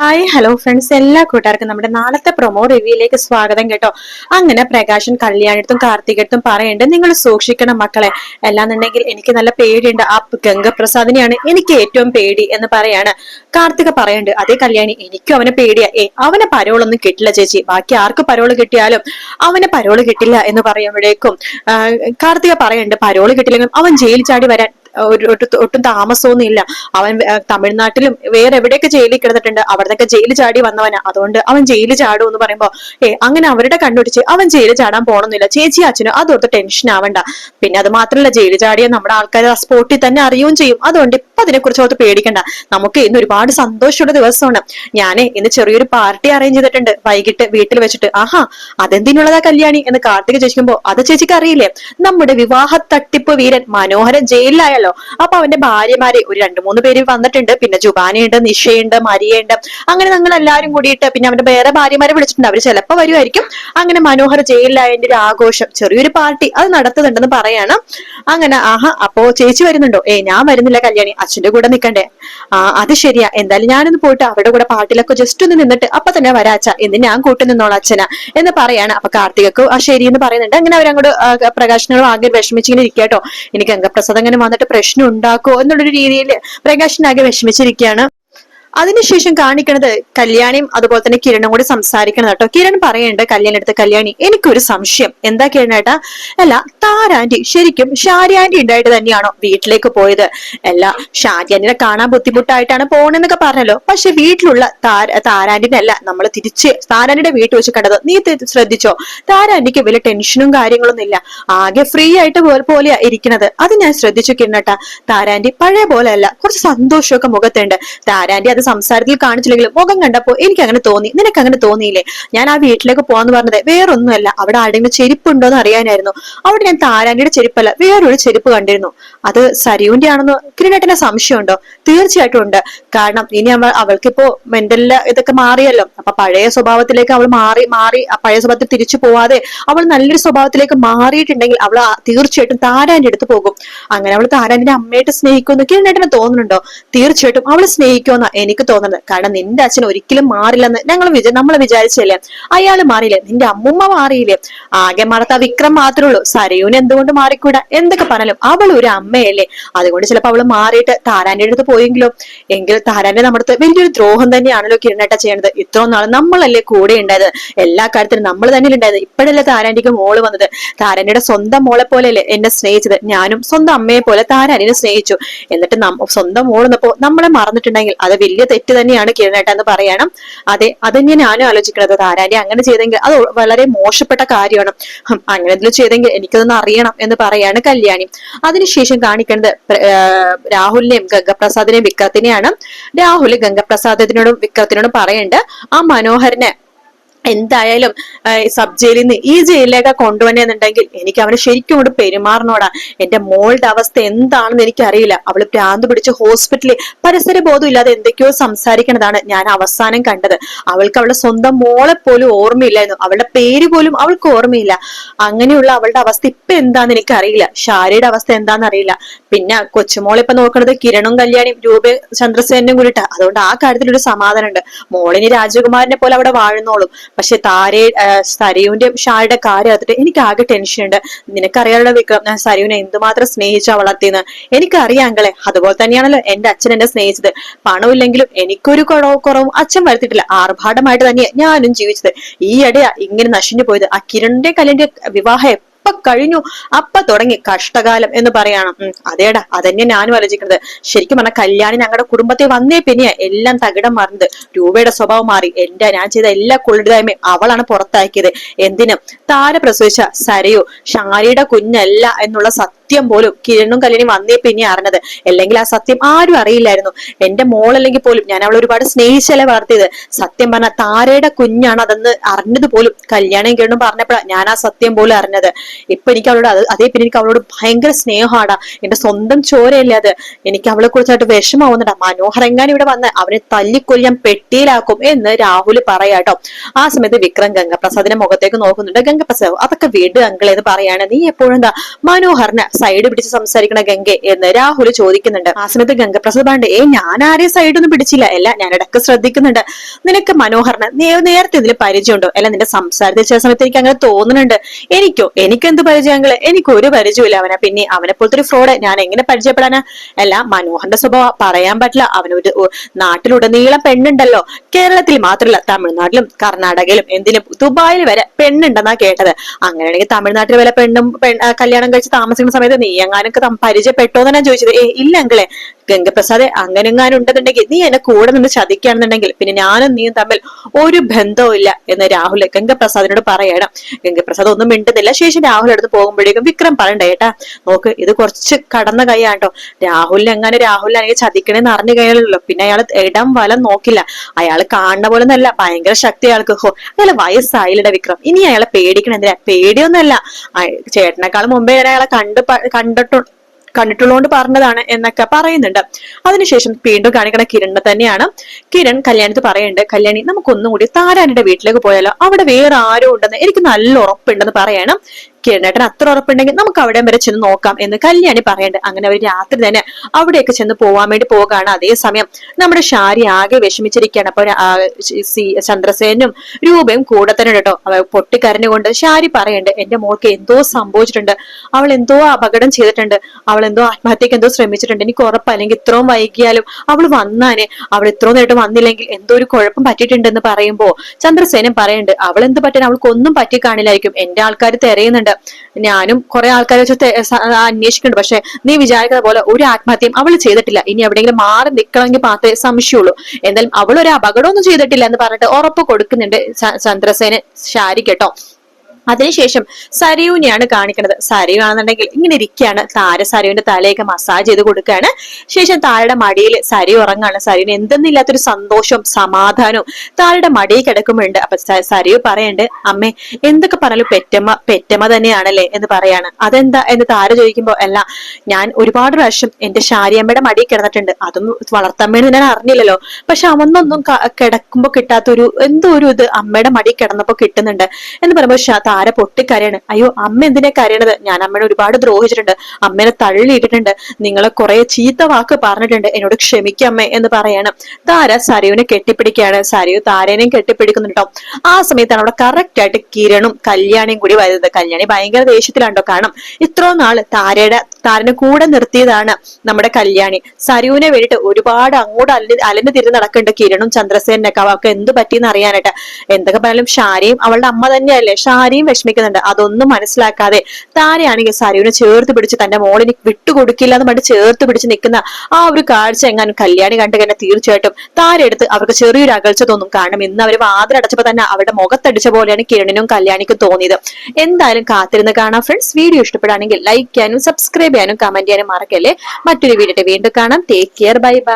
Hi hello friends എല്ലാ കൂട്ടുകാർക്കും നമ്മുടെ നാളത്തെ പ്രൊമോ റിവ്യൂയിലേക്ക് സ്വാഗതം കേട്ടോ. അങ്ങനെ പ്രകാശൻ കല്യാണത്തും കാർത്തികത്തും പറയുന്നുണ്ട് നിങ്ങൾ സൂക്ഷിക്കണം മക്കളെ. അല്ലാന്നുണ്ടെങ്കിൽ എനിക്ക് നല്ല പേടിയുണ്ട്. ആ ഗംഗപ്രസാദിനെയാണ് എനിക്ക് ഏറ്റവും പേടി എന്ന് പറയാണ്. കാർത്തിക പറയുന്നുണ്ട് അതേ കല്യാണി എനിക്കും അവനെ പേടിയാ. ഏ അവനെ പരോളൊന്നും കിട്ടില്ല ചേച്ചി. ബാക്കി ആർക്ക് പരോൾ കിട്ടിയാലും അവനെ പരോൾ കിട്ടില്ല എന്ന് പറയുമ്പോഴേക്കും കാർത്തിക പറയുന്നുണ്ട് പരോൾ കിട്ടില്ലെങ്കിലും അവൻ ജയിൽ ചാടി വരാൻ ഒരു ഒട്ടും താമസമൊന്നുമില്ല. താമസമൊന്നും അവൻ തമിഴ്നാട്ടിലും വേറെ എവിടെയൊക്കെ ജയിലിൽ കിടന്നിട്ടുണ്ട് അവിടത്തൊക്കെ ജയിലിൽ ചാടി വന്നവനാ. അതുകൊണ്ട് അവൻ ജയിലിൽ ചാടും എന്ന് പറയുമ്പോ ഏ അങ്ങനെ അവരുടെ കണ്ടുപിടിച്ച് അവൻ ജയിലിൽ ചാടാൻ പോണമെന്നില്ല ചേച്ചി അച്ഛനും അതോർത്ത് ടെൻഷൻ ആവണ്ട. പിന്നെ അത് മാത്രമല്ല ജയിലിൽ ചാടിയ നമ്മുടെ ആൾക്കാർ ആ സ്പോട്ടിൽ തന്നെ അറിയുകയും ചെയ്യും. അതുകൊണ്ട് ഇപ്പൊ അതിനെ കുറിച്ച് ഓർത്ത് പേടിക്കണ്ട. നമുക്ക് ഇന്ന് ഒരുപാട് സന്തോഷമുള്ള ദിവസമാണ്. ഞാൻ ഇന്ന് ചെറിയൊരു പാർട്ടി അറേഞ്ച് ചെയ്തിട്ടുണ്ട്. വൈകിട്ട് വീട്ടിൽ വെച്ചിട്ട്. ആഹാ അതെന്തിനുള്ളതാ കല്യാണി? എന്ന് കാർത്തിക ചോദിക്കുമ്പോ അത് ചേച്ചിക്ക് അറിയില്ലേ? നമ്മുടെ വിവാഹ തട്ടിപ്പ് വീരൻ മനോഹരൻ ജയിലിലായല്ലോ അപ്പൊ അവന്റെ ഭാര്യമാരെ ഒരു രണ്ടു മൂന്ന് പേര് വന്നിട്ടുണ്ട്. പിന്നെ ജുബാനയുണ്ട് നിഷയുണ്ട് മരിയുണ്ട് അങ്ങനെ ഞങ്ങൾ എല്ലാവരും കൂടിയിട്ട് പിന്നെ അവന്റെ വേറെ ഭാര്യമാരെ വിളിച്ചിട്ടുണ്ട്. അവർ ചിലപ്പോ വരുമായിരിക്കും അങ്ങനെ മനോഹർ ജയിലിലായതിന്റെ ഒരു ആഘോഷം ചെറിയൊരു പാർട്ടി അത് നടത്തുന്നുണ്ടെന്ന് പറയാണ്. അങ്ങനെ ആഹാ അപ്പോ ചേച്ചി വരുന്നുണ്ടോ? ഏ ഞാൻ വരുന്നില്ല കല്യാണി. അച്ഛന്റെ കൂടെ നിൽക്കണ്ടേ ആ അത് ശരിയാ. എന്തായാലും ഞാനൊന്ന് പോയിട്ട് അവരുടെ കൂടെ പാർട്ടിയിലൊക്കെ ജസ്റ്റ് ഒന്ന് നിന്നിട്ട് അപ്പൊ തന്നെ വരാച്ച എന്ന് ഞാൻ കൂട്ടി നിന്നോളാം അച്ഛന എന്ന് പറയാണ്. അപ്പൊ കാർത്തികക്ക് ആ ശരി എന്ന് പറയുന്നുണ്ട്. അങ്ങനെ അവരങ്ങോട്ട് പ്രകാശനങ്ങളും ആകെ വിഷമിച്ചിങ്ങനെ ഇരിക്കാട്ടോ എനിക്ക് അംഗപ്രസാദ് അങ്ങനെ വന്നിട്ട് പ്രശ്നം ഉണ്ടാക്കുമോ എന്നുള്ളൊരു രീതിയിൽ പ്രകാശനാകെ വിഷമിച്ചിരിക്കുകയാണ്. അതിനുശേഷം കാണിക്കണത് കല്യാണിയും അതുപോലെ തന്നെ കിരണും കൂടി സംസാരിക്കണം കേട്ടോ. കിരൺ പറയുന്നുണ്ട് കല്യാണി അടുത്ത് കല്യാണി എനിക്കൊരു സംശയം. എന്താ കിരണേട്ടാ അല്ല താരാന്റി ശരിക്കും ഷാരി ആന്റി ഉണ്ടായിട്ട് തന്നെയാണോ വീട്ടിലേക്ക് പോയത്? അല്ല ഷാരി ആന്റിനെ കാണാൻ ബുദ്ധിമുട്ടായിട്ടാണ് പോണെന്നൊക്കെ പറഞ്ഞല്ലോ. പക്ഷെ വീട്ടിലുള്ള താര താരാന്റിനെ അല്ല നമ്മൾ തിരിച്ച് താരാന്റിയുടെ വീട്ടിൽ വെച്ച് കണ്ടത്. നീ ശ്രദ്ധിച്ചോ? താരാന്റിക്ക് വലിയ ടെൻഷനും കാര്യങ്ങളൊന്നും ഇല്ല. ആകെ ഫ്രീ ആയിട്ട് പോലെ പോലെയാ ഇരിക്കുന്നത് അത് ഞാൻ ശ്രദ്ധിച്ചു കിരണേട്ടാ. താരാന്റി പഴയ പോലെ അല്ല കുറച്ച് സന്തോഷമൊക്കെ മുഖത്തുണ്ട്. താരാന്റി അത് സംസാരത്തിൽ കാണിച്ചില്ലെങ്കിലും മുഖം കണ്ടപ്പോ എനിക്ക് അങ്ങനെ തോന്നി. നിനക്ക് അങ്ങനെ തോന്നിയില്ലേ? ഞാൻ ആ വീട്ടിലേക്ക് പോകാന്ന് പറഞ്ഞത് വേറൊന്നുമല്ല. അവിടെ ആരെങ്കിലും ചെരുപ്പുണ്ടോ എന്ന് അറിയാനായിരുന്നു. അവിടെ ഞാൻ താരാന്റിയുടെ ചെരുപ്പല്ല വേറൊരു ചെരുപ്പ് കണ്ടിരുന്നു. അത് സരിയുവിന്റെ ആണെന്ന് കിരണേട്ടന് സംശയമുണ്ടോ? തീർച്ചയായിട്ടും ഉണ്ട്. കാരണം ഇനി അവൾ അവൾക്കിപ്പോ മെന്റലിൽ ഇതൊക്കെ മാറിയല്ലോ. അപ്പൊ പഴയ സ്വഭാവത്തിലേക്ക് അവൾ മാറി മാറി ആ പഴയ സ്വഭാവത്തിൽ തിരിച്ചു പോവാതെ അവൾ നല്ലൊരു സ്വഭാവത്തിലേക്ക് മാറിയിട്ടുണ്ടെങ്കിൽ അവൾ തീർച്ചയായിട്ടും താരാന്റെ അടുത്ത് പോകും. അങ്ങനെ അവൾ താരാന്റെ അമ്മയായിട്ട് സ്നേഹിക്കുമെന്ന് കിരണേട്ടനെ തോന്നുന്നുണ്ടോ? തീർച്ചയായിട്ടും അവൾ സ്നേഹിക്കുമെന്ന് എനിക്ക് തോന്നുന്നത്. കാരണം നിന്റെ അച്ഛൻ ഒരിക്കലും മാറില്ലെന്ന് ഞങ്ങൾ വിചാ നമ്മൾ വിചാരിച്ചല്ലേ? അയാൾ മാറിയില്ലേ? നിന്റെ അമ്മുമ്മ മാറിയില്ലേ? ആകെ മറത്ത വിക്രം മാത്രമേ ഉള്ളൂ. സരയൂന് എന്തുകൊണ്ട് മാറിക്കൂടാ? എന്തൊക്കെ പറഞ്ഞാലും അവൾ ഒരു അമ്മയല്ലേ. അതുകൊണ്ട് ചിലപ്പോൾ അവൾ മാറിയിട്ട് താരാന്റെ അടുത്ത് പോയെങ്കിലോ എങ്കിൽ താരാന്റെ നമ്മുടെ വലിയൊരു ദ്രോഹം തന്നെയാണല്ലോ കിരണേട്ട ചെയ്യണത്. ഇത്രയും നാൾ നമ്മളല്ലേ കൂടെ ഉണ്ടായത് എല്ലാ കാര്യത്തിലും നമ്മൾ തന്നെ ഉണ്ടായത് ഇപ്പോഴല്ലേ താരാന്റിക്ക് മോൾ വന്നത്. താരാന്റെ സ്വന്തം മോളെ പോലെയല്ലേ എന്നെ സ്നേഹിച്ചത്. ഞാനും സ്വന്തം അമ്മയെ പോലെ താരാനിനെ സ്നേഹിച്ചു. എന്നിട്ട് സ്വന്തം മോളെന്നപ്പോ നമ്മളെ മറന്നിട്ടുണ്ടെങ്കിൽ അത് വലിയ തെറ്റ് തന്നെയാണ് കിരണേട്ട എന്ന് പറയണം. അതെ അത് ഞാനും ആലോചിക്കണത് താരാന്റി അങ്ങനെ ചെയ്തെങ്കിൽ അത് വളരെ മോശപ്പെട്ട കാര്യമാണ്. അങ്ങനെ എന്തെങ്കിലും ചെയ്തെങ്കിൽ എനിക്കതൊന്ന് അറിയണം എന്ന് പറയാണ് കല്യാണി. അതിനുശേഷം ആ, രാഹുലിനെയും ഗംഗപ്രസാദിനെയും വിക്രത്തിനെയാണ്. രാഹുൽ ഗംഗപ്രസാദത്തിനോടും വിക്രത്തിനോടും പറയേണ്ടത് ആ മനോഹരനെ എന്തായാലും സബ് ജയിലിൽ നിന്ന് ഈ ജയിലിലേക്ക് കൊണ്ടുവന്നെന്നുണ്ടെങ്കിൽ എനിക്ക് അവനെ ശരിക്കും കൊണ്ട് പെരുമാറണോടാ. എന്റെ മോളുടെ അവസ്ഥ എന്താണെന്ന് എനിക്കറിയില്ല. അവൾ പ്രാന്ത് പിടിച്ച് ഹോസ്പിറ്റലിൽ പരിസര ബോധം ഇല്ലാതെ എന്തൊക്കെയോ സംസാരിക്കണതാണ് ഞാൻ അവസാനം കണ്ടത്. അവൾക്ക് അവളുടെ സ്വന്തം മോളെ പോലും ഓർമ്മയില്ലായിരുന്നു. അവളുടെ പേര് പോലും അവൾക്ക് ഓർമ്മയില്ല. അങ്ങനെയുള്ള അവളുടെ അവസ്ഥ ഇപ്പൊ എന്താന്ന് എനിക്കറിയില്ല. ഷാരിയുടെ അവസ്ഥ എന്താന്ന് അറിയില്ല. പിന്നെ കൊച്ചുമോളെ ഇപ്പൊ നോക്കണത് കിരണും കല്യാണിയും രൂപ ചന്ദ്രസേനും കൂടിയിട്ട്. അതുകൊണ്ട് ആ കാര്യത്തിൽ ഒരു സമാധാനമുണ്ട്. മോളിനി രാജകുമാരനെ പോലെ അവിടെ വാഴുന്നോളും. പക്ഷെ താരെ സരയുവിന്റെ ഷാളുടെ കാര്യം അതിട്ട് എനിക്ക് ആകെ ടെൻഷൻ ഉണ്ട് നിനക്കറിയാനുള്ള വിക്രം ഞാൻ സരയുവിനെ എന്തുമാത്രം സ്നേഹിച്ച വളർത്തിയെന്ന് എനിക്കറിയാം അങ്കളെ അതുപോലെ തന്നെയാണല്ലോ എന്റെ അച്ഛൻ എന്നെ സ്നേഹിച്ചത്. പണമില്ലെങ്കിലും എനിക്കൊരു കുറവ് കുറവും അച്ഛൻ വരുത്തിയിട്ടില്ല. ആർഭാടമായിട്ട് തന്നെയാണ് ഞാനും ജീവിച്ചത്. ഈ ഇടയാ ഇങ്ങനെ നശിഞ്ഞു പോയത്. ആ കിരണിന്റെ കല്ലിന്റെ വിവാഹം എപ്പ കഴിഞ്ഞു. അപ്പ തുടങ്ങി. കഷ്ടകാലം എന്ന് പറയണം. അതേടാ. അതന്നെ ഞാനും ആലോചിക്കുന്നത്. ശരിക്കും പറഞ്ഞ കല്യാണി ഞങ്ങളുടെ കുടുംബത്തെ വന്നേ പിന്നെ എല്ലാം തകിടം മറന്നത് രൂപയുടെ സ്വഭാവം മാറി. എന്റെ ഞാൻ ചെയ്ത എല്ലാ കുളിരുതായ്മയും അവളാണ് പുറത്താക്കിയത്. എന്തിനും താര പ്രസവിച്ച സരയോ ഷാരിയുടെ കുഞ്ഞല്ല എന്നുള്ള സത്യം പോലും കിരണും കല്യാണി വന്നേ പിന്നെ അറിഞ്ഞത്. അല്ലെങ്കിൽ ആ സത്യം ആരും അറിയില്ലായിരുന്നു. എന്റെ മോളല്ലെങ്കിൽ പോലും ഞാൻ അവളെ ഒരുപാട് സ്നേഹിച്ചല്ലേ വളർത്തിയത്. സത്യം പറഞ്ഞ താരയുടെ കുഞ്ഞാണ് അതെന്ന് അറിഞ്ഞത് പോലും കല്യാണം കിരണും പറഞ്ഞപ്പോഴാണ് ഞാൻ ആ സത്യം പോലും അറിഞ്ഞത്. ഇപ്പൊ എനിക്ക് അവളോട് അത് അതേ പിന്നെ എനിക്ക് അവളോട് ഭയങ്കര സ്നേഹമാണ്. എന്റെ സ്വന്തം ചോരയല്ലേ അത്. എനിക്ക് അവളെ കുറിച്ചായിട്ട് വിഷമാവുന്നുണ്ടാ മനോഹരങ്ങാൻ ഇവിടെ വന്ന് അവനെ തല്ലിക്കൊല്ലാൻ പെട്ടിയിലാക്കും എന്ന് രാഹുൽ പറയാട്ടോ ആ സമയത്ത് വിക്രം ഗംഗപ്രസാദിന്റെ മുഖത്തേക്ക് നോക്കുന്നുണ്ട്. ഗംഗപ്രസാദ് അതൊക്കെ വീട് അങ്കിൾ എന്ന് പറയാണ്. നീ എപ്പോഴും എന്താ മനോഹറിനെ സൈഡ് പിടിച്ച് സംസാരിക്കണ ഗംഗെ എന്ന് രാഹുൽ ചോദിക്കുന്നുണ്ട്. ആ സമയത്ത് ഗംഗപ്രസാദ് പാണ്ഡെ ഏ ഞാൻ ആരെയും സൈഡ് ഒന്നും പിടിച്ചില്ല. അല്ല ഞാൻ ഇടയ്ക്ക് ശ്രദ്ധിക്കുന്നുണ്ട്. നിനക്ക് മനോഹറിന് നേരത്തെ ഇതിൽ പരിചയമുണ്ടോ? അല്ല നിന്റെ സംസാരത്തിൽ ചില സമയത്ത് എനിക്ക് അങ്ങനെ തോന്നുന്നുണ്ട്. എനിക്കോ? എനിക്ക് എന്ത് പരിചയങ്ങൾ എനിക്ക് ഒരു പരിചയമില്ല അവനെ. പിന്നെ അവനെ പോലത്തെ ഒരു ഫ്രോഡ് ഞാൻ എങ്ങനെ പരിചയപ്പെടാനാ? അല്ല മനോഹറിന്റെ സ്വഭാവം. പറയാൻ പറ്റില്ല. അവനൊരു നാട്ടിലുടനീളം പെണ്ണുണ്ടല്ലോ. കേരളത്തിൽ മാത്രമല്ല തമിഴ്നാട്ടിലും കർണാടകയിലും എന്തിനും ദുബായിൽ വരെ പെണ്ണുണ്ടെന്നാ കേട്ടത്. അങ്ങനെയാണെങ്കിൽ തമിഴ്നാട്ടിൽ വരെ പെണ്ണും കല്യാണം കഴിച്ച് താമസിക്കുന്ന സമയത്ത് നീ എങ്ങാനൊക്കെ തം- പരിചയപ്പെട്ടോ ഞാൻ ചോദിച്ചത്. ഏ ഇല്ല അങ്കിളെ ഗംഗപ്രസാദ് അങ്ങനെ എങ്ങാനും ഉണ്ടെന്നുണ്ടെങ്കിൽ നീ എന്നെ കൂടെ നിന്ന് ചതിക്കുകയാണെന്നുണ്ടെങ്കിൽ പിന്നെ ഞാനും നീയും തമ്മിൽ ഒരു ബന്ധവും ഇല്ല എന്ന് രാഹുൽ ഗംഗപ്രസാദിനോട് പറയണം. ഗംഗപ്രസാദ് ഒന്നും മിണ്ടുന്നില്ല. ശേഷം രാഹുൽ അടുത്ത് പോകുമ്പോഴേക്കും വിക്രം പറയണ്ടേ ഏട്ടാ നോക്ക് ഇത് കുറച്ച് കടന്ന കൈയാട്ടോ. രാഹുലിനെ എങ്ങനെ രാഹുലിനെ അല്ലെങ്കിൽ ചതിക്കണേന്ന് അറിഞ്ഞു കഴിഞ്ഞാലല്ലോ. പിന്നെ അയാൾ ഇടം വലം നോക്കില്ല. അയാൾ കാണുന്ന പോലെ ഒന്നല്ല ഭയങ്കര ശക്തി അയാൾക്ക്. ഹോ അയാൾ വയസ്സായില്ലട വിക്രം. ഇനി അയാളെ പേടിക്കണം എന്തിനാ? പേടിയൊന്നുമല്ല. അയ- ചേട്ടനേക്കാൾ മുമ്പേ അയാളെ കണ്ട് കണ്ടിട്ടു കണ്ടിട്ടുള്ളതുകൊണ്ട് പറഞ്ഞതാണ് എന്നൊക്കെ പറയുന്നുണ്ട്. അതിനുശേഷം വീണ്ടും കാണിക്കണ കിരണിനെ തന്നെയാണ്. കിരൺ കല്യാണത്ത് പറയുന്നുണ്ട് കല്യാണി നമുക്കൊന്നും കൂടി താരാനിയുടെ വീട്ടിലേക്ക് പോയാലോ? അവിടെ വേറെ ആരും ഉണ്ടെന്ന് എനിക്ക് നല്ല ഉറപ്പുണ്ടെന്ന് പറയണം. കിരണേട്ടൻ അത്ര ഉറപ്പുണ്ടെങ്കിൽ നമുക്ക് അവിടെ വരെ ചെന്ന് നോക്കാം എന്ന് കല്യാണി പറയേണ്ടത് അങ്ങനെ അവർ രാത്രി തന്നെ അവിടെയൊക്കെ ചെന്ന് പോവാൻ വേണ്ടി പോകാണ് അതേസമയം നമ്മുടെ ഷാരി ആകെ വിഷമിച്ചിരിക്കുകയാണ്. അപ്പൊ സി ചന്ദ്രസേനും രൂപയും കൂടെ തന്നെ കേട്ടോ. അവ പൊട്ടിക്കരഞ്ഞുകൊണ്ട് ഷാരി പറയണ്ട് എന്റെ മോൾക്ക് എന്തോ സംഭവിച്ചിട്ടുണ്ട്. അവൾ എന്തോ അപകടം ചെയ്തിട്ടുണ്ട്. അവൾ എന്തോ ആത്മഹത്യക്ക് എന്തോ ശ്രമിച്ചിട്ടുണ്ട്. എനിക്ക് ഉറപ്പ്. അല്ലെങ്കിൽ ഇത്രയും വൈകിയാലും അവൾ വന്നാനെ. അവൾ ഇത്രയും നേരിട്ട് വന്നില്ലെങ്കിൽ എന്തോ ഒരു കുഴപ്പം പറ്റിയിട്ടുണ്ടെന്ന് പറയുമ്പോ ചന്ദ്രസേനൻ പറയുന്നുണ്ട് അവൾ എന്ത് പറ്റാൻ? അവൾക്ക് ഒന്നും പറ്റി കാണില്ലായിരിക്കും എന്റെ ആൾക്കാർ തിരയുന്നുണ്ട്. ഞാനും കുറെ ആൾക്കാരെ വെച്ച് അന്വേഷിക്കുന്നുണ്ട്. പക്ഷെ നീ വിചാരിക്കുന്ന പോലെ ഒരു ആത്മഹത്യയും അവൾ ചെയ്തിട്ടില്ല. ഇനി എവിടെയെങ്കിലും മാറി നിൽക്കണമെങ്കിൽ മാത്രമേ സംശയമുള്ളൂ. എന്തായാലും അവൾ ഒരു അപകടമൊന്നും ചെയ്തിട്ടില്ല എന്ന് പറഞ്ഞിട്ട് ഉറപ്പ് കൊടുക്കുന്നുണ്ട് ചന്ദ്രസേന ശാരി കേട്ടോ. അതിനുശേഷം സരയുവിനെയാണ് കാണിക്കുന്നത്. സരയു ആണെന്നുണ്ടെങ്കിൽ ഇങ്ങനെ ഇരിക്കുകയാണ്. താര സരയുവിന്റെ തലയൊക്കെ മസാജ് ചെയ്ത് കൊടുക്കുകയാണ്. ശേഷം താരയുടെ മടിയിൽ സരയു ഉറങ്ങാണ് സരയുവിന് എന്തെന്നില്ലാത്തൊരു സന്തോഷവും സമാധാനവും താരയുടെ മടിയിൽ കിടക്കുമ്പോണ്ട് അപ്പൊ സരയു പറയണ്ട് അമ്മേ എന്തൊക്കെ പറഞ്ഞാലും പെറ്റമ്മ പെറ്റമ്മ തന്നെയാണല്ലേ? എന്ന് പറയാണ്. അതെന്താ? എന്ന് താര ചോദിക്കുമ്പോ അല്ല ഞാൻ ഒരുപാട് പ്രാവശ്യം എന്റെ ശാരിയമ്മയുടെ മടിയിൽ കിടന്നിട്ടുണ്ട്. അതൊന്നും വളർത്തമ്മേന്ന് ഞാൻ അറിഞ്ഞില്ലല്ലോ. പക്ഷെ അവന്നൊന്നും കിടക്കുമ്പോൾ കിടക്കുമ്പോ കിട്ടാത്തൊരു എന്തോ ഒരു ഇത് അമ്മയുടെ മടിയിൽ കിടന്നപ്പോ കിട്ടുന്നുണ്ട്. എന്ന് പറയുമ്പോ താര പൊട്ടിക്കരയാണ്? അയ്യോ അമ്മ എന്തിനാ കരയണത്? ഞാൻ അമ്മേനെ ഒരുപാട് ദ്രോഹിച്ചിട്ടുണ്ട്. അമ്മേനെ തള്ളിയിട്ടിട്ടുണ്ട്. നിങ്ങളെ കുറെ ചീത്ത വാക്ക് പറഞ്ഞിട്ടുണ്ട്. എന്നോട് ക്ഷമിക്കമ്മേ എന്ന് പറയാണ്. താര സരയുവിനെ കെട്ടിപ്പിടിക്കുകയാണ് സരയു താരേനെയും കെട്ടിപ്പിടിക്കുന്നുണ്ട് കേട്ടോ ആ സമയത്താണ് അവിടെ കറക്റ്റ് ആയിട്ട് കിരണും കല്യാണിയും കൂടി വരുന്നത്. കല്യാണി ഭയങ്കര ദേഷ്യത്തിലാണ്ടോ കാരണം ഇത്രയും നാൾ താരയുടെ താരനെ കൂടെ നിർത്തിയതാണ് നമ്മുടെ കല്യാണി. സരുവിനെ വേണ്ടിട്ട് ഒരുപാട് അങ്ങോട്ട് അലി അലഞ്ഞു തിരിഞ്ഞ് നടക്കുന്നുണ്ട് കിരണും ചന്ദ്രസേനൊക്കെ അവർക്ക് എന്ത് പറ്റിയെന്ന് അറിയാനായിട്ട്. എന്തൊക്കെ പറഞ്ഞാലും ഷാരിയും അവളുടെ അമ്മ തന്നെയല്ലേ. ഷാരിയും വിഷമിക്കുന്നുണ്ട്. അതൊന്നും മനസ്സിലാക്കാതെ താരയാണെങ്കിൽ സരുവിനെ ചേർത്ത് പിടിച്ച് തന്റെ മോളിന് വിട്ടുകൊടുക്കില്ല എന്ന് പറഞ്ഞ് ചേർത്ത് പിടിച്ച് നിൽക്കുന്ന ആ ഒരു കാഴ്ച എങ്ങാനും കല്യാണി കണ്ടു കഴിഞ്ഞാൽ തീർച്ചയായിട്ടും താരെടുത്ത് അവർക്ക് ചെറിയൊരു അകൽച്ച തോന്നും കാരണം ഇന്ന് അവർ വാതിലടച്ചപ്പോ തന്നെ അവരുടെ മുഖത്തടിച്ച പോലെയാണ് കിരണിനും കല്യാണിക്കും തോന്നിയത്. എന്തായാലും കാത്തിരുന്ന് കാണാം ഫ്രണ്ട്സ് വീഡിയോ ഇഷ്ടപ്പെടുകയാണെങ്കിൽ ലൈക്ക് ചെയ്യാനും സബ്സ്ക്രൈബ് ചെയ്യാനും കമന്റ് ചെയ്യാനും മറക്കല്ലേ? മറ്റൊരു വീഡിയോ വീണ്ടും കാണാം. Take care bye bye